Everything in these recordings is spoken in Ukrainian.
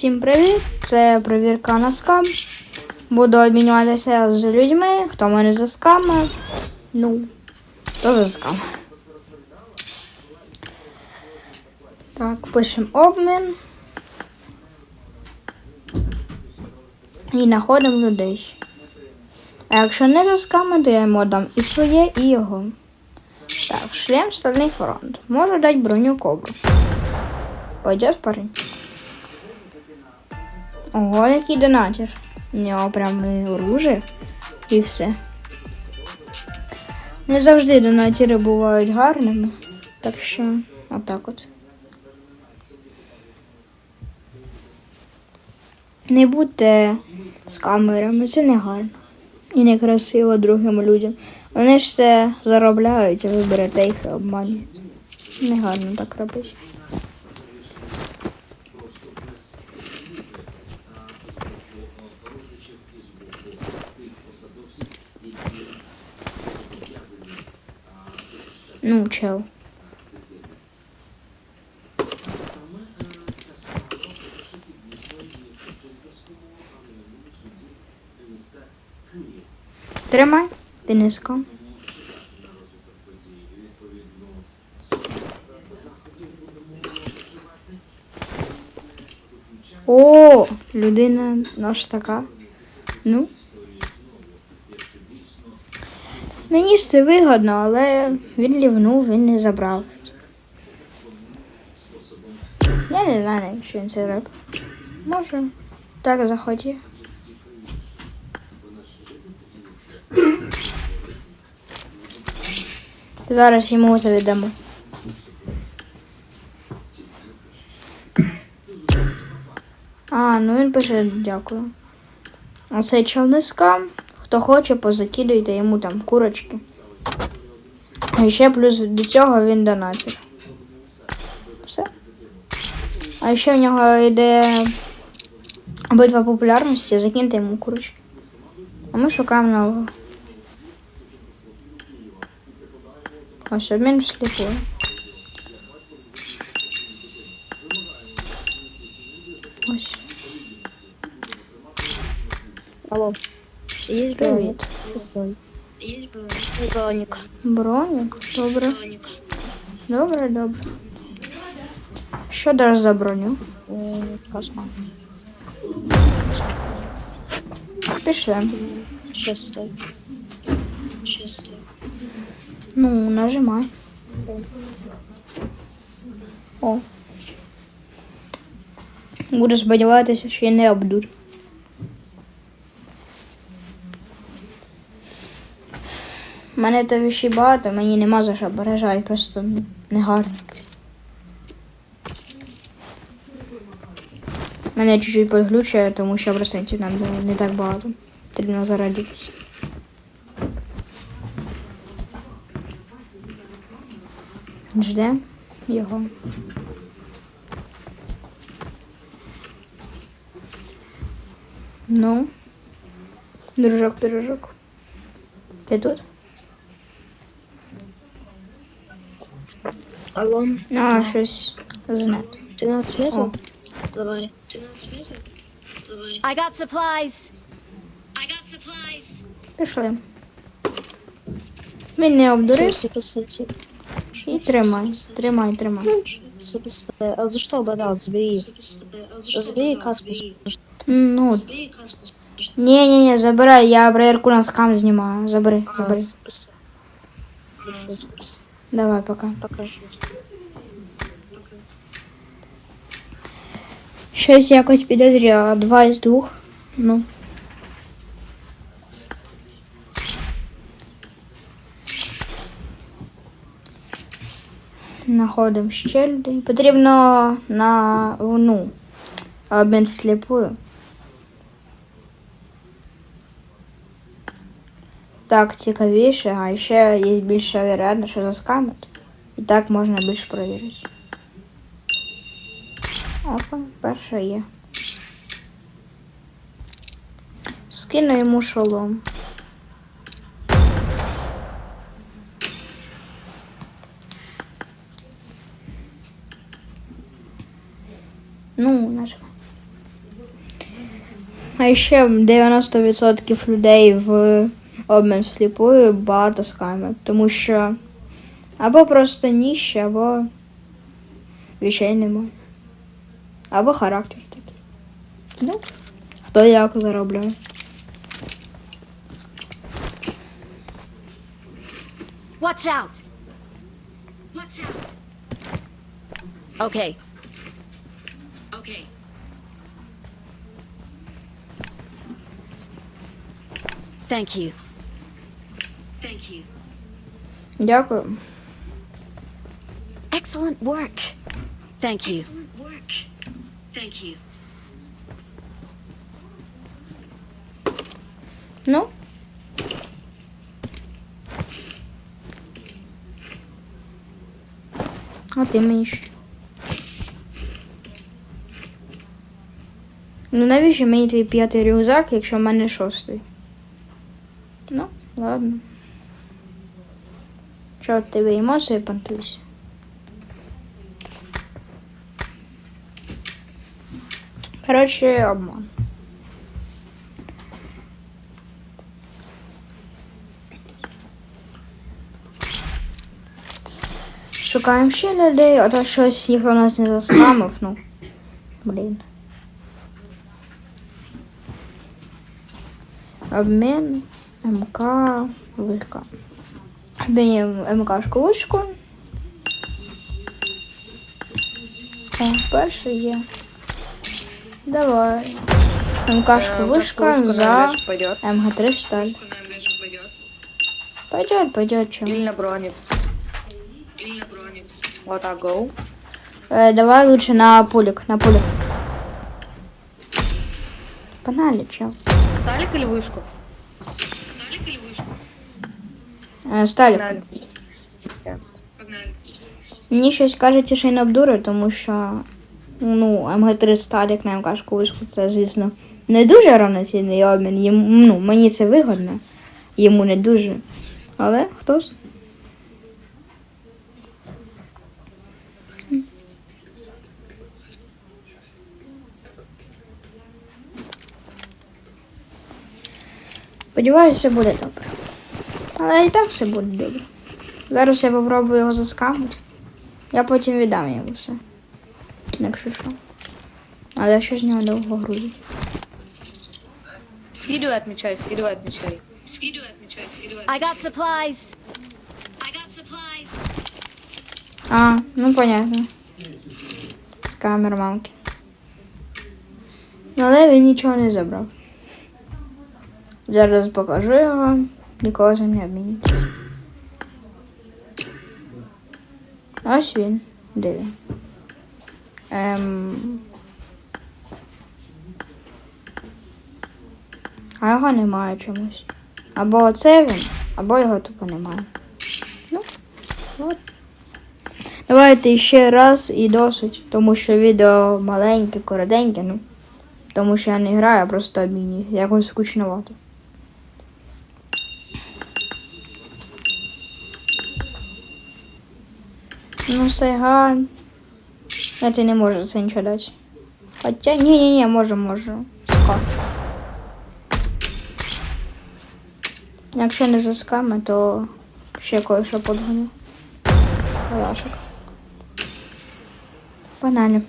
Всім привіт! Це перевірка на скам. Буду обмінюватися з людьми, хто мене за сками. Ну, хто за скам. Так, пишемо обмін. І знаходимо людей. А якщо не за сками, то я йому дам і своє, і його. Так, шлем стальний фронт. Можу дати броню кобру. Пойдет парень? Ого, який донатір. У нього прям і оружие і все. Не завжди донатіри бувають гарними. Так що, отак от. Не будьте з камерами, це не гарно. І не красиво другим людям. Вони ж все заробляють, а ви берете їх і обманюєте. Не гарно так робити. Ну, чел. Тримай, ти низько. О, людина наш така. Ну. Мені ж це вигодно, але він лівнув, він не забрав. Я не знаю, навіщо він це робить. Може, так захотів. Зараз йому віддамо. А, ну він пише дякую. Оцей човниска. Хто хоче, позакидуйте йому там курочки. І ще плюс до цього він донатір. Все. А ще в нього йде обидва популярності, закиньте йому курочки. А ми шукаємо нового. Ось обмін всліпую. Ось. Алло. Есть. Пустой. Есть броник. Бронік. Добре. Добре, добре. Що даш за броню? Кошмар. Пішли. Шестой. Шестой. Ну, нажимай. О. Буду сподіватися, що я не обдур. Мене то віші багато, мені нема за що бережай, просто негарно. Мене чуть-чуть підглючує, тому що процентів нам не так багато. Потрібно зарадитись. Жде його. Ну, дружок, пирожок. Ти тут? Алло. А, щось. Ты на О. Давай. Ты на свету? Давай. I got supplies. I got supplies. пішли. Він не обдурив і тримай. Тримай, тримай. А за что ободал? Забери. Забери каску. Ну, ні, ні, ні, забирай, я проверку на скам знімаю. Забери, забери. Давай, пока. Пока. Щось якось підозріло. Два із двох. Ну. Находимо ще людей. Потрібно на ну, обмін сліпою. Так, цікавіше, а ще є більша вероятність, що заскамять. І так можна більш перевірити. Опа, перша є. Скину йому шолом. Ну, нажимай. А ще 90% людей в обмін сліпою багато скамер. Тому що або просто ніще, або вічей немає. Або характер такий. Ну, хто як заробляє. Watch out! Watch out! Okay. Okay. Thank you. Thank you. Дякую. Excellent work. Thank you. Excellent work. Thank you. Ну. А ти мені що? Ну навіщо мені твій п'ятий рюкзак, якщо в мене шостий? Ну, ладно. Тебе емоції понтуюсь? Коротше, обман. Шукаємо ще людей, а то щось їх у нас не заскамив, ну. Блін. Обмін МК вишка. Обмінюємо МКшку вишку. О, перший є. Давай. МКшку вишка за пойдет. МГ3 сталь. Пойдет, пойдет, чё. Или на бронец. Или на бронец. Вот так, go. Э, давай лучше на пулик, на пулик. Погнали, чел. Сталик или вышку? Сталік. Погнали. Погнали. Мені щось кажеться, що й не обдури, тому що ну, МГ3 Сталік на МКшку вишку, це, звісно, не дуже равноцінний обмін. Йому, ну, мені це вигодно, йому не дуже. Але хтось. Сподіваюся, буде добре. Але і так все буде добре. Зараз я попробую його заскамити. Я потім віддам йому все. Якщо що. Але що з нього довго грузить. Скидывай, отмечай, скидывай, отмечай. Скидывай, отмечай, скидывай. I got supplies. I got supplies. А, ну понятно. Скамер мамки. Але він нічого не забрав. Зараз покажу його. З ним не обмінюють. Ось він. Де? Ем... А його немає чомусь. Або оце він, або його тупо немає. Ну, от. Давайте ще раз і досить, тому що відео маленьке, коротеньке, ну. Тому що я не граю, а просто обмінюю. Якось скучновато. Ну, сайга. Это не можу це нічого ні, ні, ні, можу, можу. Ска. Якщо не за сками, то ще кое-що подгоню. Калашик. Погнали.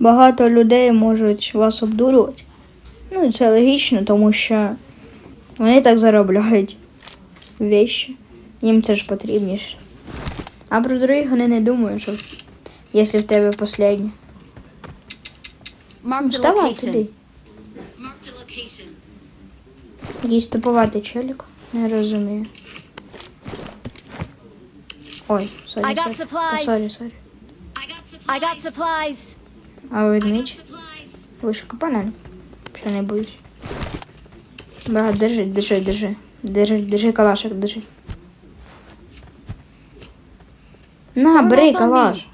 Багато людей можуть вас обдурювати. Ну, і це логічно, тому що вони так заробляють вещі. Їм це ж потрібніше. А про других вони не думають, що якщо в тебе останнє. The Вставай туди. Якийсь туповатий челік. Не розумію. Ой, сорі, сорі. Сорі, сорі. I got supplies. А ведмідь? Вишка панель. Що не боюсь. Брат, держи, держи, держи. Держи, держи калашик, держи. На, бери калаш.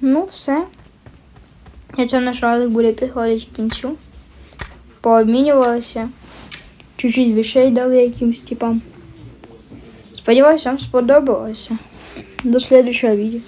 Ну, все. Я цього наш ролик буде підходити к кінцю. пообмінювалися. Чуть-чуть вішей дали якимсь типам. Сподіваюсь, вам сподобалося. До следующего відео.